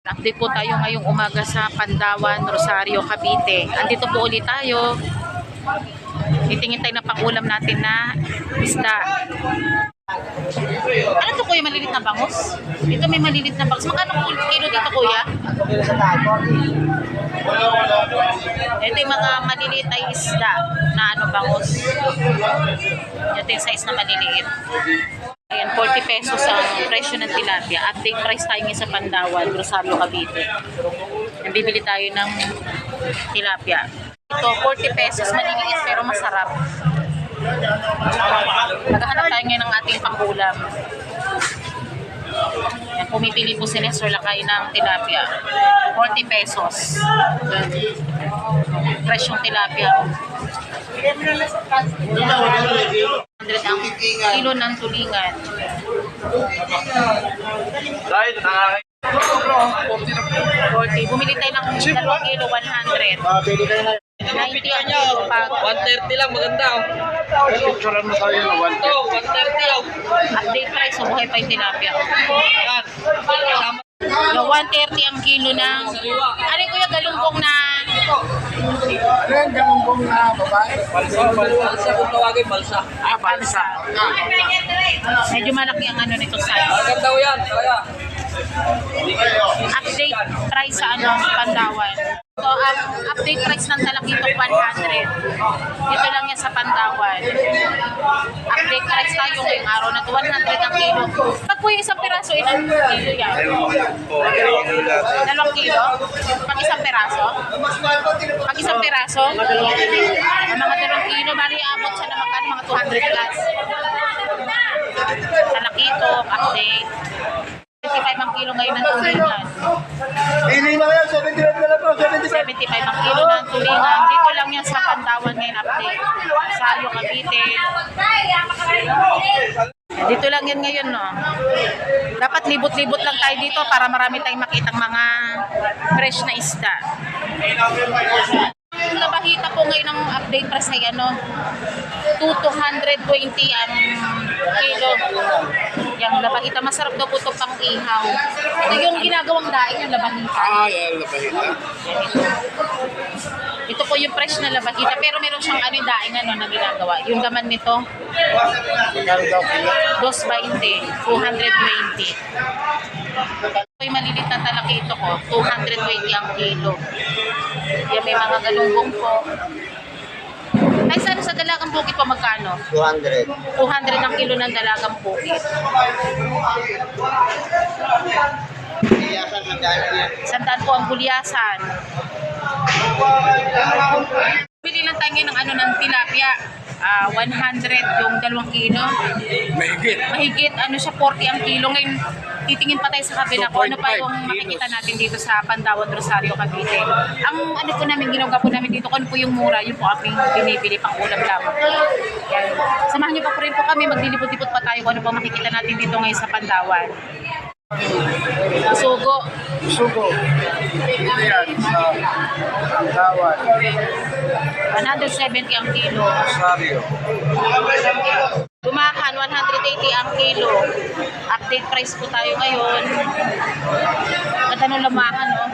Update po tayo ngayong umaga sa Pandawan, Rosario, Cavite. Andito po ulit tayo. Titingin tayo na pangulam natin na isda. Ano to kuya, malilit na bangus? Ito may malilit na bangus. Magkano po kilo dito kuya? Ito yung mga maliliit ay isda na ano bangus. Ito yung size na maliliit. Ayan, 40 pesos ang presyo ng tilapia. Update price tayo ngayon sa Pandawan, Rosario, Cavite. Bibili tayo ng tilapia. Ito, 40 pesos. Maliliit pero masarap. Naghahanap tayo ngayon ng ating pangulam. Yan, pumipili po si Nestor Lakay ng tilapia. 40 pesos. Presyong tilapia. 100 ang kilo ng tulingan. Dahil nakakain. 40. Bumili tayo ng 2 kilo, 100. Ah, pwede kayo na. 90 ang kilo pag 130 lang, maganda oh. Picturean mo tayo ng one Ito, 130 oh. update price, buhay pa yung tilapia. Yan. Kasama Yung 130 ang kilo ng... Ano yung kuya galunggong na... Ano yan, gamumbong na babae? balsa, balsa kung tawagin, balsa. Ah, balsa. Medyo malaki ang ano nito size. Maganda oh yan, kaya. Update price sa ano, Pandawan. So, ang update price ng talakitok 100. Dito lang yan sa Pandawan. Update price tayo ngayong araw na to, 100 ang kilo. Pag po yung isang piraso, ilang kilo yan? Dalawang kilo? Pag isang piraso? Pag isang piraso? Ang mga dalawang kilo, bali abot siya na magkano mga 200 plus. Talakitok, update. 55 ang kilo ngayon ng tulingan. Hindi mo yan, 75 na lang po, 75. 75 ang kilo ng tulingan. Dito lang yan sa Pantawan ngayon update. Sayo, Cavite. Dito lang yan ngayon, no? Dapat libot-libot lang tayo dito para marami tayong makitang mga fresh na isda. Yung labahita po ngayon ang update price ay ano, 2 220 ang kilo. Yung labahita, masarap daw po ito pang ihaw. Ito yung ginagawang daing yung labahita. Ah, yan, lapahita. Ito po yung fresh na labahita, pero meron siyang ano daing ano na ginagawa. Yung laman nito, Magkano daw kilo? 220, 220. Ito yung malilit na talakito ko, 220 ang kilo. Yan may mga galunggong po. Ay, saan sa dalagang bukit po magkano? 200. 200 ang kilo ng dalagang bukit. Sandaan po ang gulyasan. Bili lang tayo ng ano ng tilapia. Ah, 100 yung dalawang kilo. Mahigit. Mahigit ano siya 40 ang kilo. Ngayon titingin pa tayo sa kabila kung ano pa yung makikita natin dito sa Pandawan Rosario Cavite. Ang ano po namin ginawa po namin dito kung ano po yung mura, yun po aming binibili pang ulam lamang. Yan. Samahan niyo pa po rin po kami, maglilipot-lipot pa tayo kung ano po makikita natin dito ngayon sa Pandawan. Sugo. Sugo. Dito yan sa Pandawan. 170 ang kilo. Rosario. Bumakan, 100 280 ang kilo. Update price po tayo ngayon. Ganda nung lamahan, no?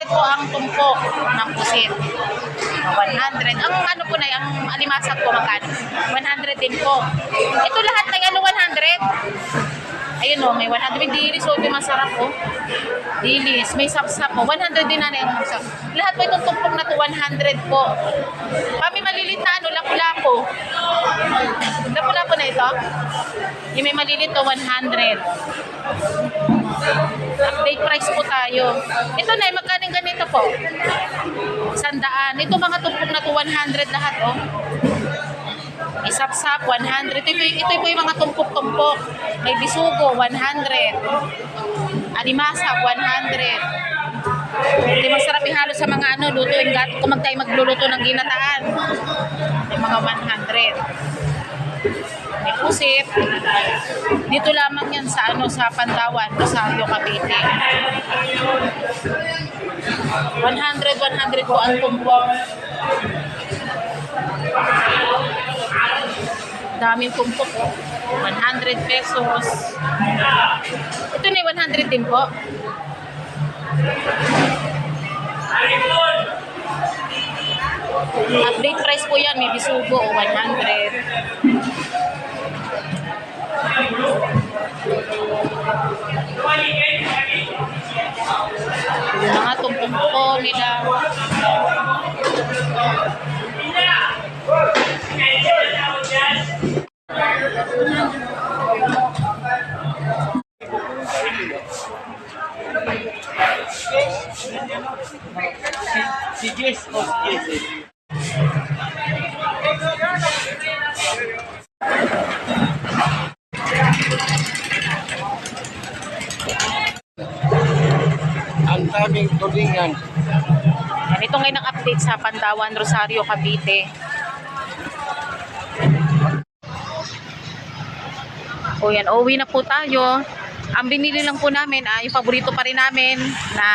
Ito ang tumpok ng pusit. 100. Ang ano po na, ang alimasag po magkano? 100 din po. Ito lahat ng ano 100? Ayun o, may 100. May dilis o, may masarap po. Dilis, may sapsap po. 100 din na yung sapsap. Lahat po itong tumpok na to, 100 po. Kami malilit na ano, lapu-lapo. Lapu-lapo na ito. Yung may malilit to, 100. Update price po tayo. Ito na, magkano yung ganito po? Sandaan. Ito mga tumpok na to, 100 lahat, oh. Isapsap, 100. Ito, ito, po yung mga tumpok-tumpok. May bisugo, 100. Animasa, 100. Hindi masarap ihalo sa mga ano, luto yung gat. Kung mag tayo magluluto ng ginataan. May mga 100. May pusit. Dito lamang yan sa ano sa Pandawan, Rosario, Cavite. 100, 100 po ang tumpok. Daming tumpok oh. 100 pesos. Ito na yung 100 din po. Update price po yan. May bisugo o 100. Yung O si Jess. Ang daming tulingan. Yan, ito ngayon ang update sa Pandawan, Rosario, Cavite. O yan, uwi na po tayo. Ang binili lang po namin, ah, yung paborito pa rin namin na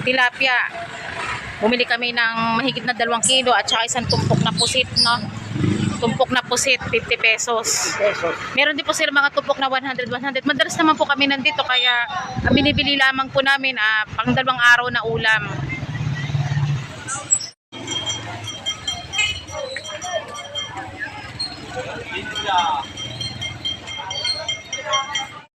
tilapia. Bumili kami ng mahigit na dalawang kilo at saka isang tumpok na pusit, no? Tumpok na pusit, 50 pesos. Meron din po sir mga tumpok na 100, 100. Madalas naman po kami nandito kaya binibili lamang po namin ah, pang dalawang araw na ulam. Yeah.